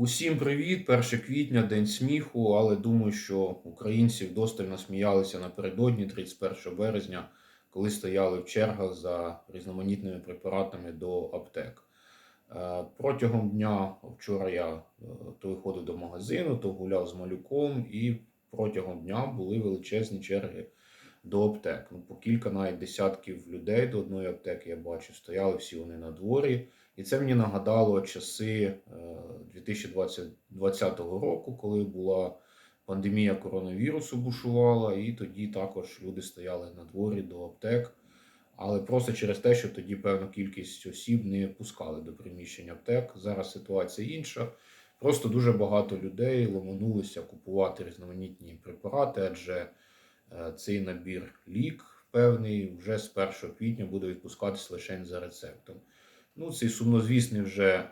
Усім привіт! 1 квітня, День сміху, але думаю, що українці вдосталь насміялися напередодні 31 березня, коли стояли в чергах за різноманітними препаратами до аптек. Е, Протягом дня вчора я е, то виходив до магазину, то гуляв з малюком, і протягом дня були величезні черги до аптек. Ну, по кілька навіть десятків людей до одної аптеки я бачу, стояли всі вони на дворі. І це мені нагадало часи е, 2020 року, коли була пандемія коронавірусу бушувала, і тоді також люди стояли на дворі до аптек. Але просто через те, що тоді певну кількість осіб не пускали до приміщень аптек. Зараз ситуація інша. Просто дуже багато людей ломанулися купувати різноманітні препарати, адже е, цей набір лік певний вже з 1 квітня буде відпускатись лише за рецептом. Ну, цей сумнозвісний вже е,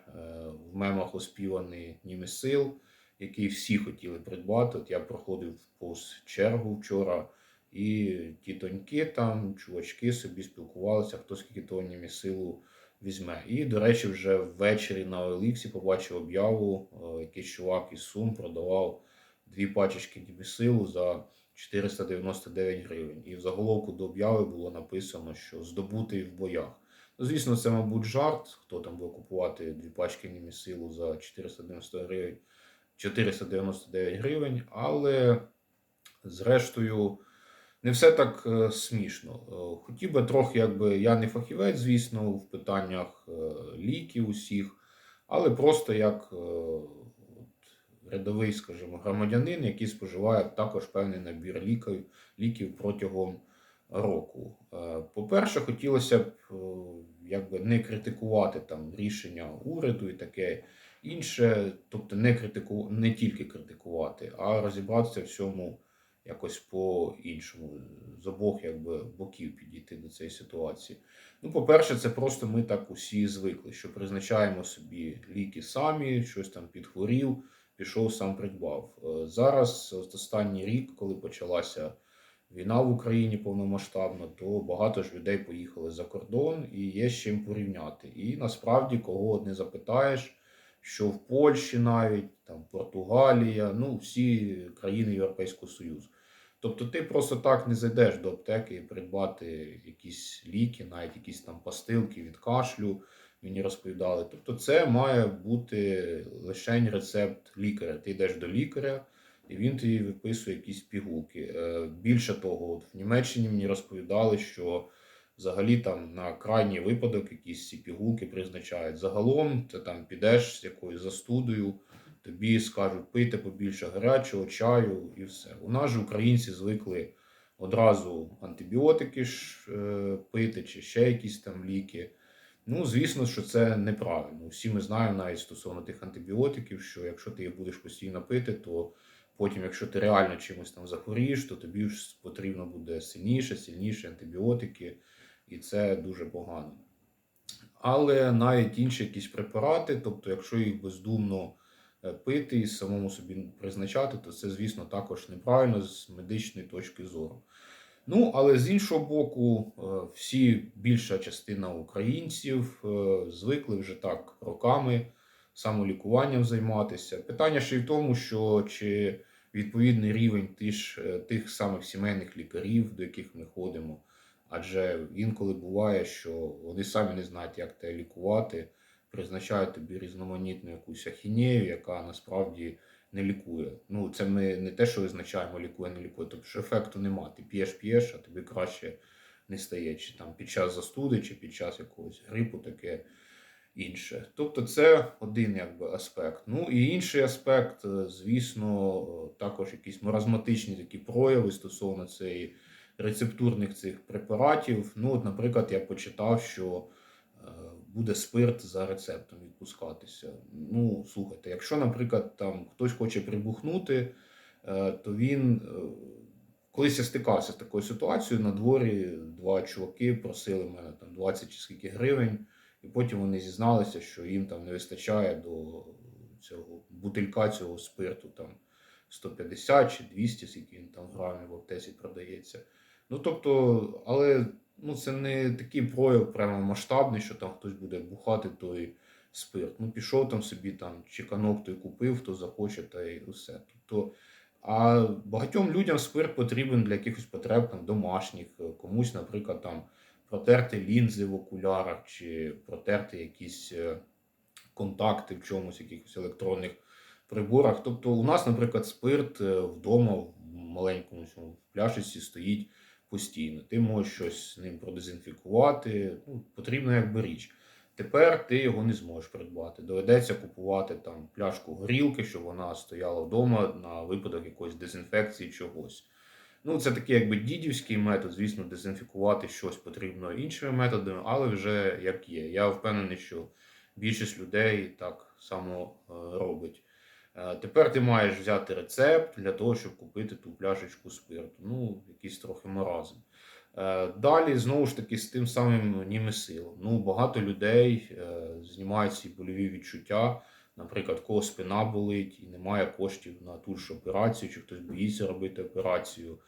в мемах оспіваний німесил, який всі хотіли придбати. От я проходив повз чергу вчора, і тітоньки там, чувачки собі спілкувалися, хто скільки того німесилу візьме. І, до речі, вже ввечері на OLX побачив об'яву, е, якийсь чувак із Сум продавав дві пачечки німесилу за 499 гривень. І в заголовку до обяви було написано, що здобутий в боях. Звісно, це, мабуть, жарт. Хто там буде купувати дві пачки німісилу за 490 гривень, 499 гривень, але зрештою не все так е, смішно. Е, Хотів би трохи, якби я не фахівець, звісно, в питаннях е, ліків усіх, але просто як рядовий, скажімо, громадянин, який споживає також певний набір ліків протягом року. Е, По-перше, хотілося б е, якби не критикувати там рішення уряду і таке інше, тобто не критику, не тільки критикувати, а розібратися в всьому якось по-іншому, з обох якби боків підійти до цієї ситуації. Ну, по-перше, це просто ми так усі звикли, що призначаємо собі ліки самі, щось там підхворів, пішов сам придбав. Е, Зараз, останній рік, коли почалася війна в Україні повномасштабна, то багато ж людей поїхали за кордон і є з чим порівняти. І насправді, кого не запитаєш, що в Польщі навіть, там Португалія, ну всі країни Європейського Союзу. Тобто ти просто так не зайдеш до аптеки і придбати якісь ліки, навіть якісь там пастилки від кашлю, мені розповідали. Тобто, це має бути лише рецепт лікаря. Ти йдеш до лікаря, і він тобі виписує якісь пігулки. Е, Більше того, от в Німеччині мені розповідали, що взагалі там на крайній випадок якісь ці пігулки призначають. Загалом ти там підеш з якоюсь застудою, тобі скажуть пийте побільше гарячого, чаю і все. У нас же українці звикли одразу антибіотики ж е, пити, чи ще якісь там ліки. Ну, звісно, що це неправильно. Всі ми знаємо навіть стосовно тих антибіотиків, що якщо ти їх будеш постійно пити, то потім, якщо ти реально чимось там захворієш, то тобі ж потрібно буде сильніше, сильніше антибіотики, і це дуже погано. Але навіть інші якісь препарати, тобто, якщо їх бездумно е, пити і самому собі призначати, то це, звісно, також неправильно з медичної точки зору. Ну, але з іншого боку, е, всі більша частина українців е, звикли вже так роками самолікуванням займатися. Питання ще й в тому, що чи відповідний рівень тих, тих самих сімейних лікарів, до яких ми ходимо. Адже інколи буває, що вони самі не знають, як тебе лікувати, призначають тобі різноманітну якусь ахінею, яка насправді не лікує. Ну, це ми не те, що визначаємо, лікує, не лікує, тобто що ефекту нема. Ти п'єш, п'єш, а тобі краще не стає, чи там під час застуди, чи під час якогось грипу, таке інше. Тобто, це один якби аспект. Ну і інший аспект, е, звісно, е, також якісь маразматичні такі прояви стосовно цієї рецептурних цих препаратів. Ну, от, наприклад, я почитав, що е, буде спирт за рецептом відпускатися. Ну, слухайте, якщо, наприклад, там хтось хоче прибухнути, то він. Колись я стикався з такою ситуацією, на дворі два чуваки просили мене там 20 чи скільки гривень, і потім вони зізналися, що їм там не вистачає до цього бутилька цього спирту там 150 чи 200, скільки він там грамів в аптеці продається. Ну тобто, але ну, це не такий прояв прямо масштабний, що там хтось буде бухати той спирт. Ну, пішов там собі там чеканок той купив, хто захоче, та й усе. Тобто, а багатьом людям спирт потрібен для якихось потреб там, домашніх, комусь, наприклад, там протерти лінзи в окулярах чи протерти якісь е, контакти в чомусь, якихось електронних приборах. Тобто, у нас, наприклад, спирт е, вдома в маленькому в пляшечці стоїть постійно. Ти можеш щось з ним продезінфікувати. Ну, потрібна якби річ. Тепер ти його не зможеш придбати. Доведеться купувати там пляшку горілки, щоб вона стояла вдома на випадок якоїсь дезінфекції чогось. Ну, це такий якби дідівський метод. Звісно, дезінфікувати щось потрібно іншими методами, але вже як є. Я впевнений, що більшість людей так само е, робить. Е, Тепер ти маєш взяти рецепт для того, щоб купити ту пляшечку спирту. Ну, якийсь трохи маразм. Е, Далі, знову ж таки, з тим самим німесилом. Ну, багато людей знімають ці больові відчуття. Наприклад, кого спина болить і немає коштів на ту ж операцію, чи хтось боїться робити операцію.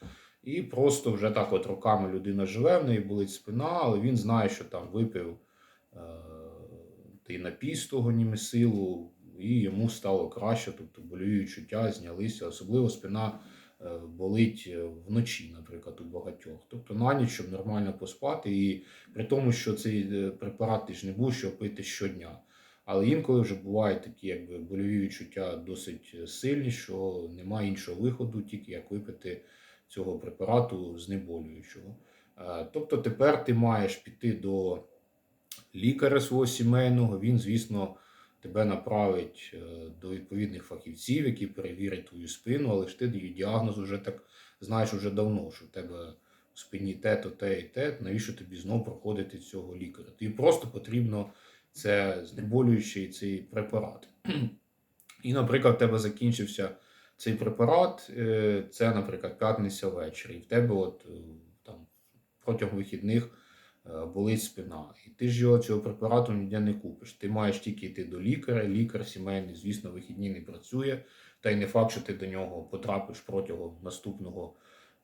І просто вже так от роками людина живе, в неї болить спина, але він знає, що там випив е, той напій з того німесилу, і йому стало краще, тобто больові відчуття знялися. Особливо спина е, болить е, вночі, наприклад, у багатьох. Тобто на ніч, щоб нормально поспати, і при тому, що цей е, препарат ти ж не будеш його пити щодня. Але інколи вже бувають такі якби больові відчуття досить сильні, що немає іншого виходу, тільки як випити цього препарату знеболюючого. Е, Тобто тепер ти маєш піти до лікаря свого сімейного, він, звісно, тебе направить е, до відповідних фахівців, які перевірять твою спину, але ж ти її діагноз вже так знаєш уже давно, що в тебе в спині те-то, те і те, навіщо тобі знов проходити цього лікаря? Тобі просто потрібно це знеболюючий цей препарат. І, наприклад, в тебе закінчився цей препарат, е, це, наприклад, п'ятниця ввечері, і в тебе от е, там протягом вихідних е, болить спина. І ти ж його цього препарату ніде не купиш. Ти маєш тільки йти до лікаря. Лікар сімейний, звісно, вихідні не працює. Та й не факт, що ти до нього потрапиш протягом наступного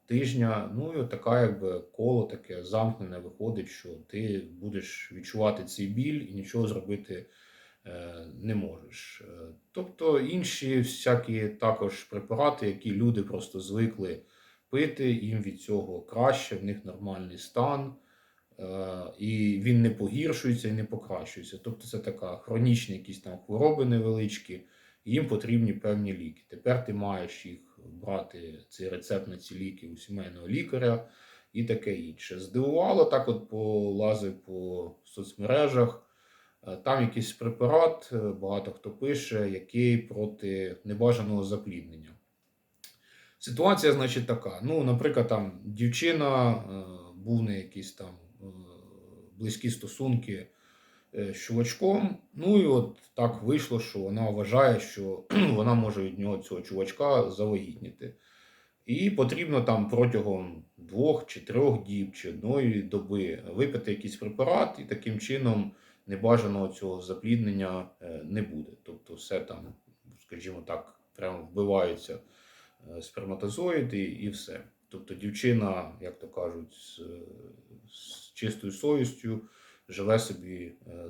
тижня. Ну і така якби коло таке замкнене виходить, що ти будеш відчувати цей біль і нічого зробити е, не можеш. Е, Тобто інші всякі також препарати, які люди просто звикли пити, їм від цього краще, в них нормальний стан. е, І він не погіршується і не покращується. Тобто це така хронічні якісь там хвороби невеличкі, і їм потрібні певні ліки. Тепер ти маєш їх брати цей рецепт на ці ліки у сімейного лікаря і таке інше. Здивувало так, от полазив по соцмережах. Е, Там якийсь препарат, е, багато хто пише, який проти небажаного запліднення. Ситуація, значить, така. Ну, наприклад, там дівчина, е, був не якісь там близькі стосунки чувачком. Ну і от так вийшло, що вона вважає, що вона може від нього цього чувачка завагітніти. І потрібно там протягом двох чи трьох діб чи одної доби випити якийсь препарат, і таким чином небажаного цього запліднення е, не буде. Тобто, все там, скажімо так, прямо вбиваються е, сперматозоїди і все. Тобто, дівчина, як то кажуть, з, з чистою совістю живе собі е. Е,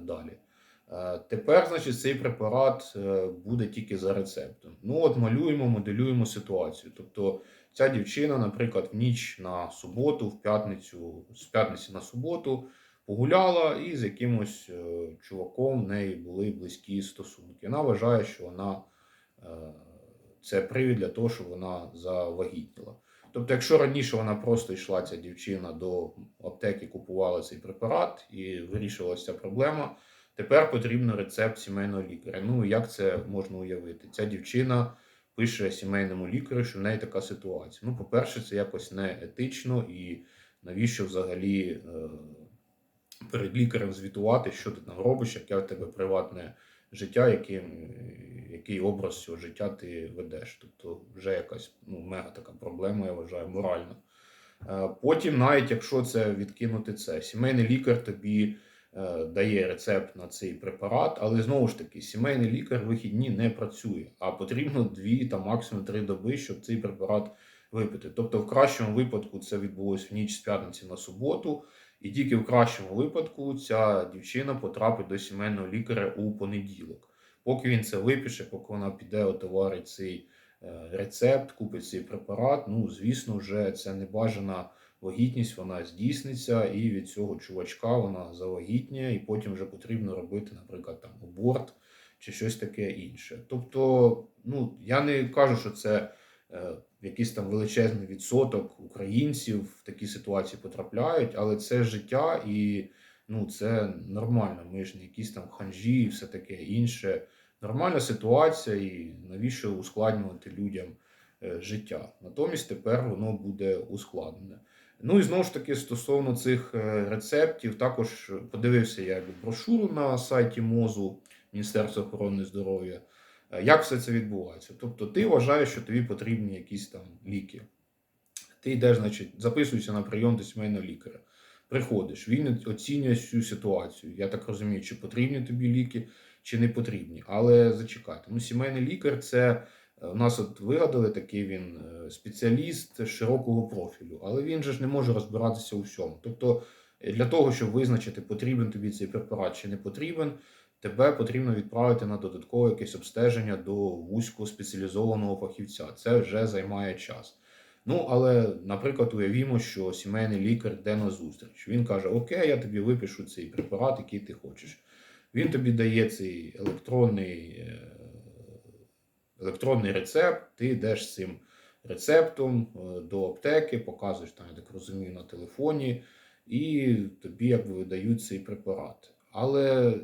Тепер, значить, цей препарат е, буде тільки за рецептом. Ну, от малюємо, моделюємо ситуацію. Тобто, ця дівчина, наприклад, в ніч на суботу, в п'ятницю, з п'ятниці на суботу погуляла і з якимось е, чуваком в неї були близькі стосунки. Вона вважає, що вона е, це привід для того, щоб вона завагітніла. Тобто, якщо раніше вона просто йшла ця дівчина до аптеки, купувала цей препарат і вирішувалася ця проблема. Тепер потрібен рецепт сімейного лікаря. Ну як це можна уявити? Ця дівчина пише сімейному лікарю, що в неї така ситуація. Ну, по-перше, це якось не етично і навіщо взагалі е, перед лікарем звітувати, що ти там робиш, яке в тебе приватне життя, яким, який образ цього життя ти ведеш. Тобто вже якась ну, мега така проблема, я вважаю, моральна. Е, Потім, навіть якщо це відкинути це, сімейний лікар тобі дає рецепт на цей препарат, але знову ж таки, сімейний лікар в вихідні не працює, а потрібно дві та максимум три доби, щоб цей препарат випити. Тобто, в кращому випадку це відбулось в ніч з п'ятниці на суботу, І тільки в кращому випадку ця дівчина потрапить до сімейного лікаря у понеділок. Поки він це випише, поки вона піде отоварить цей е, рецепт, купить цей препарат, ну звісно, вже це небажана вагітність, вона здійсниться, і від цього чувачка вона завагітніє, і потім вже потрібно робити, наприклад, там аборт чи щось таке інше. Тобто, ну я не кажу, що це е, якийсь там величезний відсоток українців в такі ситуації потрапляють, але це життя і ну це нормально. Ми ж не якісь там ханжі і все таке інше. Нормальна ситуація, і навіщо ускладнювати людям е, життя? Натомість тепер воно буде ускладнене. Ну і знову ж таки, стосовно цих е, рецептів, також подивився я брошуру на сайті МОЗу Міністерства охорони здоров'я. Е, Як все це відбувається? Тобто, ти вважаєш, що тобі потрібні якісь там ліки. Ти йдеш, значить, записуєшся на прийом до сімейного лікаря. Приходиш, він оцінює всю ситуацію. Я так розумію, чи потрібні тобі ліки, чи не потрібні. Але зачекайте, ну сімейний лікар це е, у нас от вигадали такий він е, спеціаліст широкого профілю, але він же ж не може розбиратися у всьому. Тобто, е, для того, щоб визначити, потрібен тобі цей препарат чи не потрібен, тебе потрібно відправити на додаткове якесь обстеження до вузько спеціалізованого фахівця. Це вже займає час. Ну, але, наприклад, уявімо, що сімейний лікар йде на зустріч. Він каже: Окей, я тобі випишу цей препарат, який ти хочеш. Він тобі дає цей електронний, е, електронний рецепт, ти йдеш з цим рецептом е, до аптеки, показуєш там, я так розумію, на телефоні, і тобі якби видають цей препарат. Але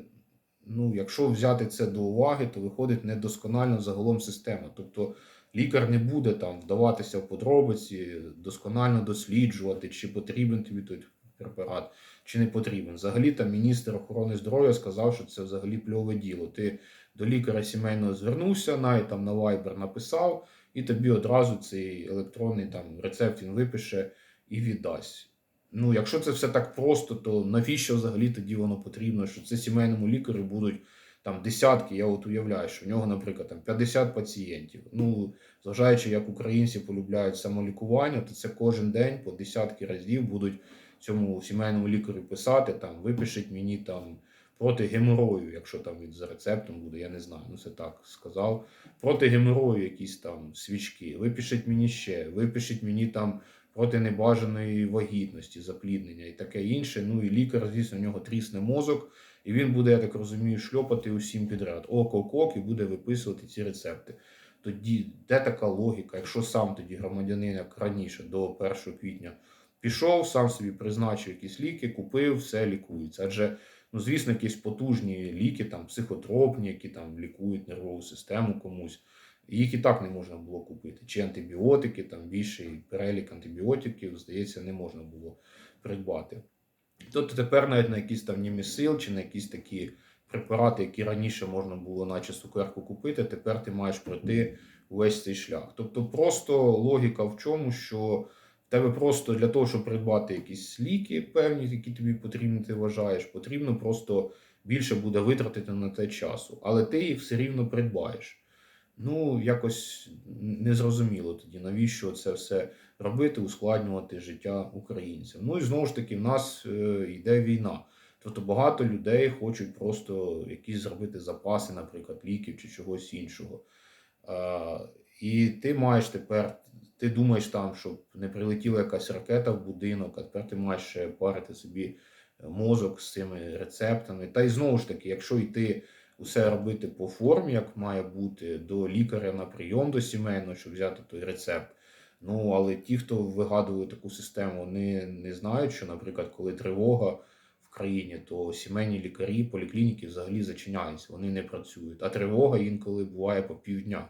ну, якщо взяти це до уваги, то виходить недосконально загалом система. Тобто лікар не буде там вдаватися в подробиці, досконально досліджувати, чи потрібен тобі той препарат, чи не потрібен. Взагалі там міністр охорони здоров'я сказав, що це взагалі пльове діло. Ти до лікаря сімейного звернувся, навіть там на Viber написав, і тобі одразу цей електронний там рецепт він випише і віддасть. Ну, якщо це все так просто, то навіщо взагалі тоді воно потрібно? Що це сімейному лікарю будуть там десятки, я от уявляю, що в нього, наприклад, там 50 пацієнтів. Ну, зважаючи, як українці полюбляють самолікування, то це кожен день по десятки разів будуть цьому сімейному лікарю писати, там, випишіть мені там проти геморою, якщо там він за рецептом буде, я не знаю, ну це так сказав. Проти геморою якісь там свічки, випишіть мені ще, випишіть мені там проти небажаної вагітності, запліднення і таке інше. Ну і лікар, звісно, у нього трісне мозок, і він буде, я так розумію, шльопати усім підряд. Ок-ок-ок, і буде виписувати ці рецепти. Тоді де така логіка, якщо сам тоді громадянин, як раніше, до 1 квітня, пішов, сам собі призначив якісь ліки, купив, все лікується. Адже, ну, звісно, якісь потужні ліки, там, психотропні, які там лікують нервову систему комусь. Їх і так не можна було купити. Чи антибіотики, там більший перелік антибіотиків, здається, не можна було придбати. Тобто тепер навіть на якісь там німісил чи на якісь такі препарати, які раніше можна було, наче цукерку купити, тепер ти маєш пройти весь цей шлях. Тобто, просто логіка в чому, що тебе просто для того, щоб придбати якісь ліки певні, які тобі потрібні, ти вважаєш, потрібно просто більше буде витратити на те часу, але ти їх все рівно придбаєш. Ну, якось незрозуміло тоді, навіщо це все робити, ускладнювати життя українцям. Ну і знову ж таки, в нас е, йде війна. Тобто багато людей хочуть просто якісь зробити запаси, наприклад, ліків чи чогось іншого. А, і ти маєш тепер, ти думаєш там, щоб не прилетіла якась ракета в будинок, а тепер ти маєш ще парити собі мозок з цими рецептами. Та й знову ж таки, якщо йти усе робити по формі, як має бути, до лікаря на прийом до сімейного, щоб взяти той рецепт. Ну, але ті, хто вигадує таку систему, вони не знають, що, наприклад, коли тривога в країні, то сімейні лікарі, поліклініки взагалі зачиняються, вони не працюють. А тривога інколи буває по півдня.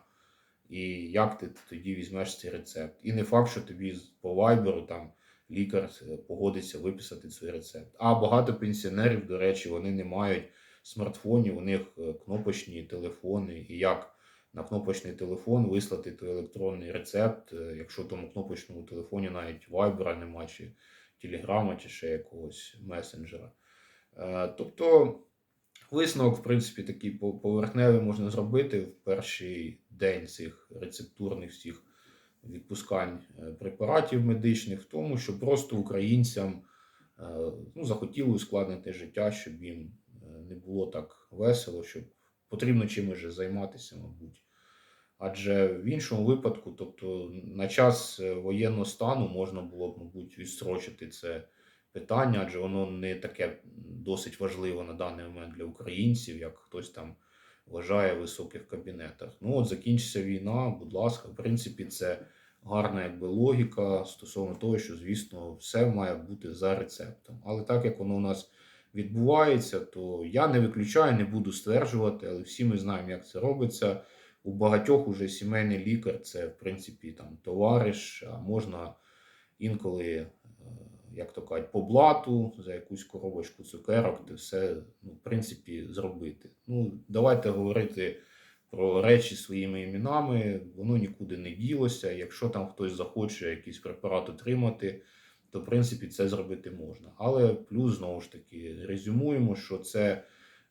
І як ти тоді візьмеш цей рецепт? І не факт, що тобі по вайберу там лікар е, погодиться виписати цей рецепт. А багато пенсіонерів, до речі, вони не мають смартфонів, у них е, кнопочні телефони, і як на кнопочний телефон вислати той електронний рецепт, е, якщо тому кнопочному телефоні навіть вайбера нема, чи телеграма, чи ще якогось месенджера. Тобто висновок, в принципі, такий по- поверхневий можна зробити в перший день цих рецептурних всіх відпускань е, препаратів медичних, в тому, що просто українцям е, ну, захотіли ускладнити життя, щоб їм е, не було так весело, щоб потрібно чимось займатися, мабуть. Адже в іншому випадку, тобто на час воєнного стану можна було б, мабуть, відстрочити це питання, адже воно не таке досить важливе на даний момент для українців, як хтось там вважає в високих кабінетах. Ну, от закінчиться війна, будь ласка, в принципі, це гарна якби логіка стосовно того, що, звісно, все має бути за рецептом. Але так як воно у нас відбувається, то я не виключаю, не буду стверджувати, але всі ми знаємо, як це робиться. У багатьох уже сімейний лікар це, в принципі, там товариш, а можна інколи, е, як то кажуть, по блату за якусь коробочку цукерок, ти все, ну, в принципі, зробити. Ну, давайте говорити про речі своїми іменами, воно нікуди не ділося. Якщо там хтось захоче якийсь препарат отримати, то в принципі це зробити можна. Але плюс знову ж таки резюмуємо, що це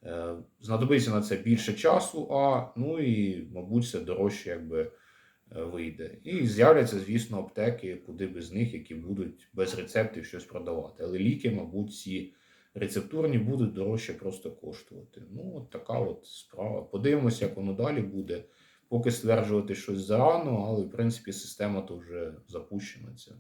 е, знадобиться на це більше часу, а ну і, мабуть, це дорожче якби вийде. І з'являться, звісно, аптеки, куди без них, які будуть без рецептів щось продавати. Але ліки, мабуть, ці рецептурні будуть дорожче просто коштувати. Ну, от така от справа. Подивимося, як воно далі буде. Поки стверджувати щось зарано, але в принципі система то вже запущена ця.